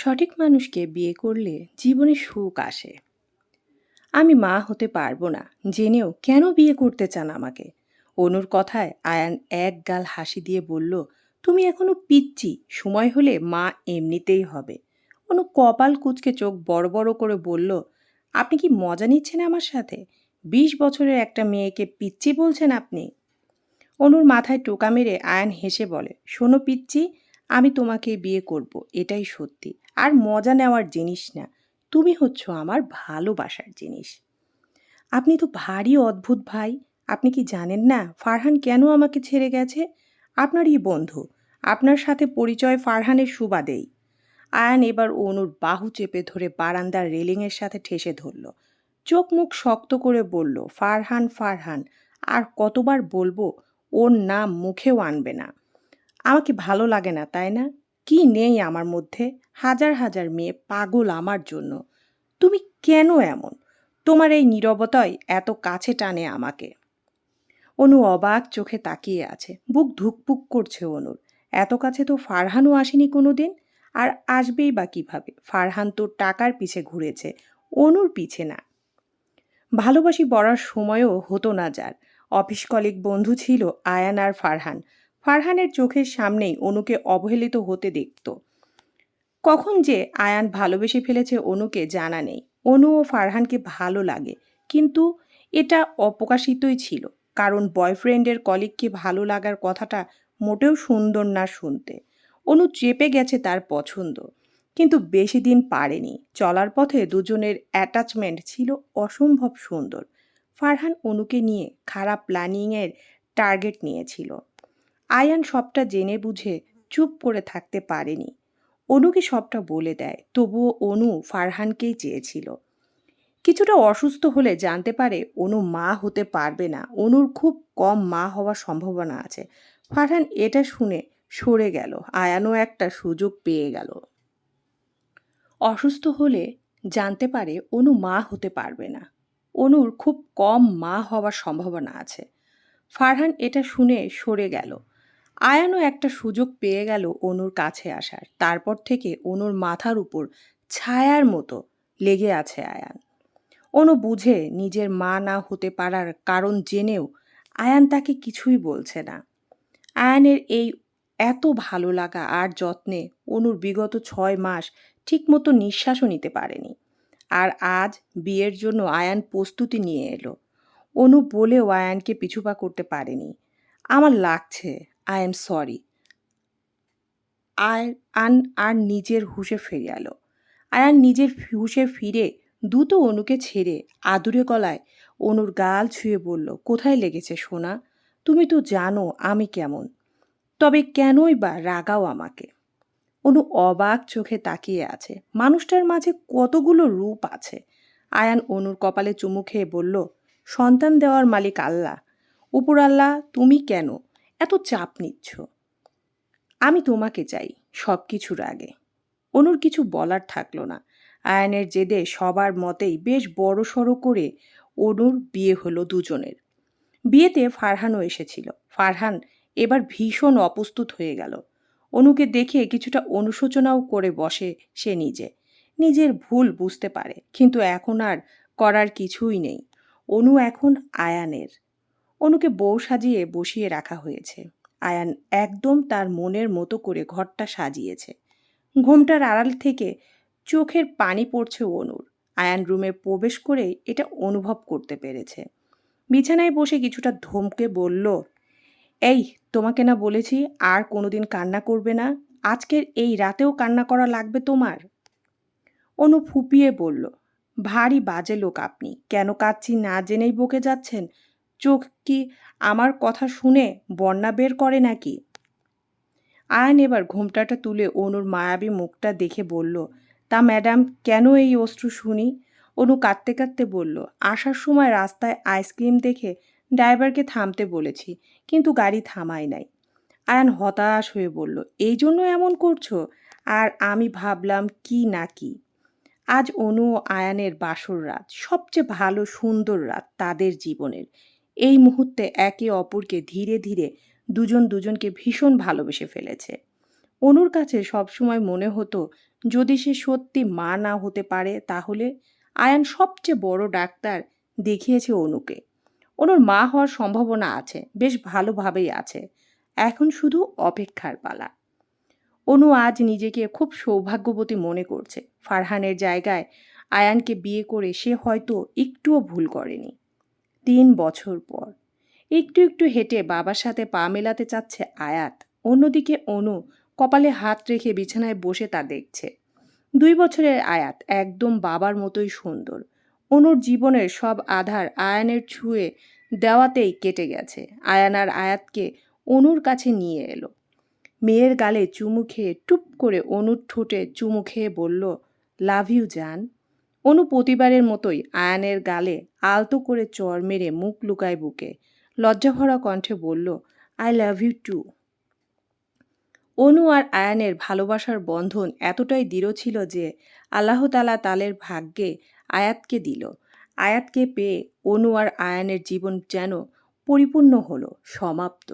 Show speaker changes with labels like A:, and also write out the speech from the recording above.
A: সঠিক মানুষকে বিয়ে করলে জীবনে সুখ আসে। আমি মা হতে পারব না, জেনেও কেন বিয়ে করতে চান আমাকে? অনুর কথায় আয়ান এক গাল হাসি দিয়ে বলল, তুমি এখনও পিচ্ছি সময় হলে মা এমনিতেই হবে। অনু কপাল কুচকে চোখ বড় বড় করে বলল, আপনি কি মজা নিচ্ছেন আমার সাথে? বিশ বছরের একটা মেয়েকে পিচ্ছি বলছেন আপনি? অনুর মাথায় টোকা মেরে আয়ান হেসে বলে, শোনো পিচ্ছি আমি তোমাকে বিয়ে করব, এটাই সত্যি। আর মজা নেওয়ার জিনিস না। তুমি হচ্ছ আমার ভালোবাসার জিনিস। আপনি তো ভারী অদ্ভুত ভাই। আপনি কি জানেন না ফারহান কেন আমাকে ছেড়ে গেছে? আপনারই বন্ধু। আপনার সাথে পরিচয় ফারহানের সুবাদেই আয়ান এবার অনুর বাহু চেপে ধরে বারান্দার রেলিংয়ের সাথে ঠেসে ধরল। চোখ মুখ শক্ত করে বলল, ফারহান ফারহান, আর কতবার বলব, ওর নাম মুখেও আনবে না। আমাকে ভালো লাগে না, তাই না? কি নেই আমার মধ্যে? হাজার হাজার মেয়ে পাগল আমার জন্য। তুমি কেন এমন? তোমার এই নীরবতাই এত কাছে টানে আমাকে। অনু অবাক চোখে তাকিয়ে আছে। বুক ধুকপুক করছে অনুর। এত কাছে তো ফারহানও আসেনি কোনো দিন আর আসবেই বা কীভাবে? ফারহান তো টাকার পিছে ঘুরেছে। অনুর পিছে না। ভালোবাসি বড়ার সময়ও হতো না যার। অফিস কলিগ বন্ধু ছিল আয়ান আর ফারহান। ফারহানের চোখের সামনেই অনুকে অবহেলিত হতে দেখত। কখন যে আয়ান ভালোবেসে ফেলেছে অনুকে জানা নেই। অনু ও ফারহানকে ভালো লাগে, কিন্তু এটা অপ্রকাশিতই ছিল, কারণ বয়ফ্রেন্ডের কলিগকে ভালো লাগার কথাটা মোটেও সুন্দর না শুনতে। অনু চেপে গেছে তার পছন্দ, কিন্তু বেশি দিন পারেনি। চলার পথে দুজনের অ্যাটাচমেন্ট ছিল অসম্ভব সুন্দর। ফারহান অনুকে নিয়ে খারাপ প্ল্যানিংয়ের টার্গেট নিয়েছিল। আয়ান সবটা জেনে বুঝে চুপ করে থাকতে পারেনি। অনুকে সবটা বলে দেয়, তবুও অনু ফারহানকেই চেয়েছিল। কিছুটা অসুস্থ হলে জানতে পারে অনু মা হতে পারবে না। অনুর খুব কম মা হওয়ার সম্ভাবনা আছে। ফারহান এটা শুনে সরে গেল। আয়ানও একটা সুযোগ পেয়ে গেল। অসুস্থ হলে জানতে পারে অনু মা হতে পারবে না। অনুর খুব কম মা হওয়ার সম্ভাবনা আছে। ফারহান এটা শুনে সরে গেল। আয়ানও একটা সুযোগ পেয়ে গেল অনুর কাছে আসার। তারপর থেকে অনুর মাথার উপর ছায়ার মতো লেগে আছে আয়ান। অনু বুঝে নিজের মা না হতে পারার কারণ জেনেও আয়ান তাকে কিছুই বলছে না। আয়ানের এই এত ভালো লাগা আর যত্নে অনুর বিগত ছয় মাস ঠিকমতো নিঃশ্বাসও নিতে পারেনি। আর আজ বিয়ের জন্য আয়ান প্রস্তুতি নিয়ে এলো। অনু বলেও আয়ানকে পিছুপা করতে পারেনি। আমার লাগছে আই এম সরি আর আন আর নিজের হুশে ফিরে এলো। আয়ান নিজের হুশে ফিরে দ্রুত অনুকে ছেড়ে আদুরে গলায় অনুর গাল ছুঁয়ে বলল, কোথায় লেগেছে সোনা? তুমি তো জানো আমি কেমন। তবে কেনই বা রাগাও আমাকে? অনু অবাক চোখে তাকিয়ে আছে। মানুষটার মাঝে কতগুলো রূপ আছে। আয়ান অনুর কপালে চুমু খেয়ে বলল, সন্তান দেওয়ার মালিক আল্লাহ। উপর আল্লাহ, তুমি কেন? এত চাপ নিচ্ছ। আমি তোমাকে চাই সব কিছুর আগে। অনুর কিছু বলার থাকল না। আয়ানের জেদে সবার মতেই বেশ বড় সড়ো করে অনুর বিয়ে হলো দুজনের। বিয়েতে ফারহানও এসেছিল। ফারহান এবার ভীষণ অপ্রস্তুত হয়ে গেল। অনুকে দেখে কিছুটা অনুশোচনাও করে বসে সে নিজে। নিজের ভুল বুঝতে পারে, কিন্তু এখন আর করার কিছুই নেই। অনু এখন আয়ানের। অনুকে বউ সাজিয়ে বসিয়ে রাখা হয়েছে। আয়ান একদম তার মনের মতো করে ঘরটা সাজিয়েছে। ঘুমটার আড়াল থেকে চোখের পানি পড়ছে অনুর। আয়ান রুমে প্রবেশ করে এটা অনুভব করতে পেরেছে। বিছানায় বসে কিছুটা ধমকে বলল, এই, তোমাকে না বলেছি আর কোনোদিন কান্না করবে না। আজকের এই রাতেও কান্না করা লাগবে তোমার? অনু ফুপিয়ে বলল, ভারী বাজে লোক আপনি। কেন কাঁদছি না জেনেই বকে যাচ্ছেন? চোখ কি আমার কথা শুনে বন্যা বের করে নাকি? আয়ন এবার ঘোমটাটা তুলে অনুর মায়াবী মুখটা দেখে বলল, তা ম্যাডাম, কেন এই অশ্রু শুনি? অনু কাঁদতে কাঁদতে বলল, আসার সময় রাস্তায় আইসক্রিম দেখে ড্রাইভারকে থামতে বলেছি, কিন্তু গাড়ি থামাই নাই। আয়ান হতাশ হয়ে বলল, এই জন্য এমন করছ? আর আমি ভাবলাম কি না কি? আজ অনু ও আয়ানের বাসর রাত, সবচেয়ে ভালো সুন্দর রাত তাদের জীবনের। এই মুহূর্তে একে অপরকে ধীরে ধীরে দুজন দুজনকে ভীষণ ভালোবেসে ফেলেছে। অনুর কাছে সবসময় মনে হতো, যদি সে সত্যি মা না হতে পারে, তাহলে আয়ান সবচেয়ে বড় ডাক্তার দেখিয়েছে অনুকে। অনুর মা হওয়ার সম্ভাবনা আছে, বেশ ভালোভাবেই আছে। এখন শুধু অপেক্ষার পালা। অনু আজ নিজেকে খুব সৌভাগ্যবতী মনে করছে। ফারহানের জায়গায় আয়ানকে বিয়ে করে সে হয়তো একটুও ভুল করেনি। তিন বছর পর। একটু একটু হেঁটে বাবার সাথে পা মেলাতে চাচ্ছে আয়াত। অন্যদিকে অনু কপালে হাত রেখে বিছানায় বসে তা দেখছে। দুই বছরের আয়াত একদম বাবার মতোই সুন্দর। অনুর জীবনের সব আধার আয়ানের ছুঁয়ে দেওয়াতেই কেটে গেছে। আয়ান আর আয়াতকে অনুর কাছে নিয়ে এলো। মেয়ের গালে চুমু খেয়ে টুপ করে অনুর ঠোঁটে চুমু খেয়ে বলল, লাভ ইউ, জান। অনু প্রতিবারের মতোই আয়ানের গালে আলতো করে চর মেরে মুখ লুকায় বুকে। লজ্জাভরা কণ্ঠে বলল, I love you too. Anu আর আয়ানের ভালোবাসার বন্ধন এতটাই দৃঢ় ছিল যে আল্লাহ তালা তালের ভাগ্যে আয়াতকে দিল। আয়াতকে পেয়ে অনু আর আয়ানের জীবন যেন পরিপূর্ণ হলো, সমাপ্ত।